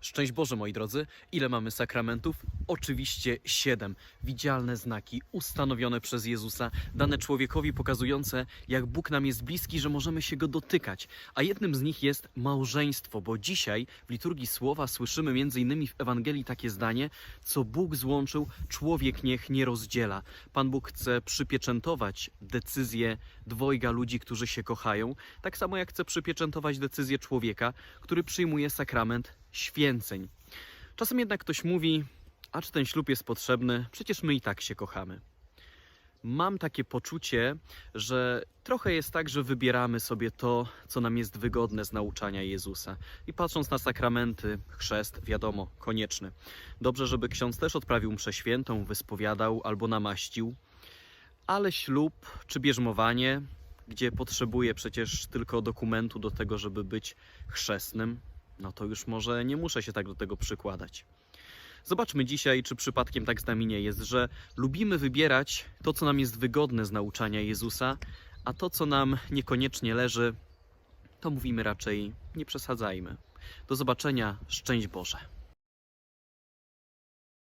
Szczęść Boże, moi drodzy. Ile mamy sakramentów? Oczywiście siedem. Widzialne znaki, ustanowione przez Jezusa, dane człowiekowi, pokazujące, jak Bóg nam jest bliski, że możemy się go dotykać. A jednym z nich jest małżeństwo, bo dzisiaj w liturgii słowa słyszymy innymi w Ewangelii takie zdanie: Co Bóg złączył, człowiek niech nie rozdziela. Pan Bóg chce przypieczętować decyzję dwojga ludzi, którzy się kochają, tak samo jak chce przypieczętować decyzję człowieka, który przyjmuje sakrament święceń. Czasem jednak ktoś mówi, a czy ten ślub jest potrzebny? Przecież my i tak się kochamy. Mam takie poczucie, że trochę jest tak, że wybieramy sobie to, co nam jest wygodne z nauczania Jezusa. I patrząc na sakramenty, chrzest, wiadomo, konieczny. Dobrze, żeby ksiądz też odprawił mszę świętą, wyspowiadał albo namaścił, ale ślub czy bierzmowanie, gdzie potrzebuję przecież tylko dokumentu do tego, żeby być chrzestnym, no to już może nie muszę się tak do tego przykładać. Zobaczmy dzisiaj, czy przypadkiem tak z nami nie jest, że lubimy wybierać to, co nam jest wygodne z nauczania Jezusa, a to, co nam niekoniecznie leży, to mówimy raczej nie przesadzajmy. Do zobaczenia, szczęść Boże.